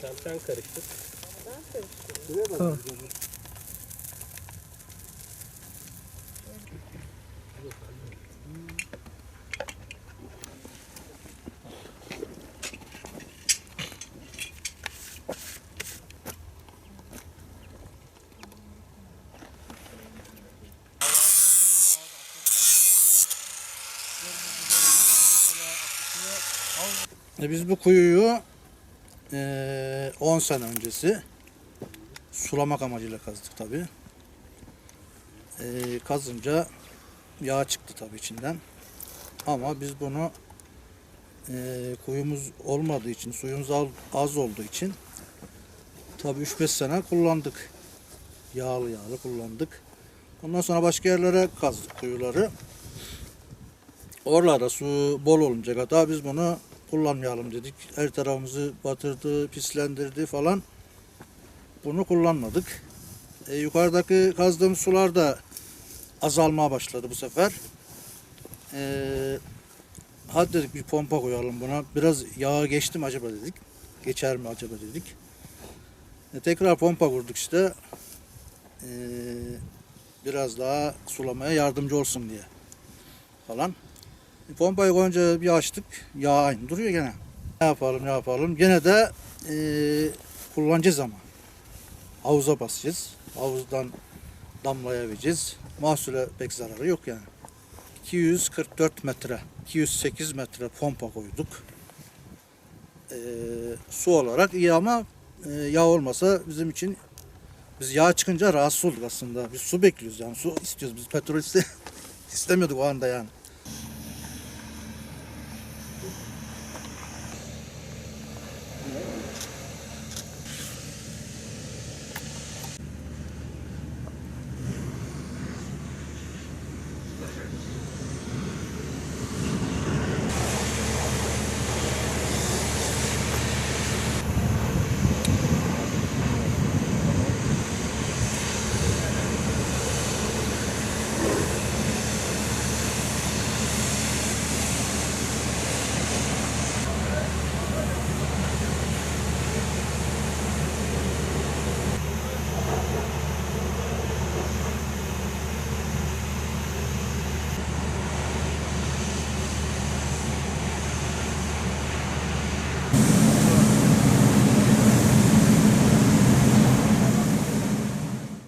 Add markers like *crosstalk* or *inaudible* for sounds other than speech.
Tamam sen karıştır. Ben karıştırıyorum. Tamam. E biz bu kuyuyu eee, 10 sene öncesi sulamak amacıyla kazdık tabi. kazınca yağ çıktı tabi içinden. Ama biz bunu eee, kuyumuz olmadığı için, suyumuz az olduğu için tabi 3-5 sene kullandık. Yağlı yağlı kullandık. Ondan sonra başka yerlere kazdık kuyuları. Oralarda su bol olunca kadar biz bunu kullanmayalım dedik. Her tarafımızı batırdı, pislendirdi falan. Bunu kullanmadık. E, yukarıdaki kazdığımız sular da azalmaya başladı bu sefer. E, hadi dedik bir pompa koyalım buna. Biraz yağa geçti mi acaba dedik. Geçer mi acaba dedik. E, tekrar pompa kurduk işte. E, biraz daha sulamaya yardımcı olsun diye falan. Pompayı koyunca bir açtık. Yağ aynı duruyor gene. Ne yapalım ne yapalım. Gene de eee, kullanacağız ama. Havuza basacağız. Havuzdan damlaya vereceğiz. Mahsule pek zararı yok yani. 244 metre, 208 metre pompa koyduk. Eee, su olarak iyi ama eee, yağ olmasa bizim için biz yağ çıkınca rahatsız olduk aslında. Biz su bekliyoruz yani su istiyoruz. Biz petrol iste, *laughs* istemiyorduk o anda yani.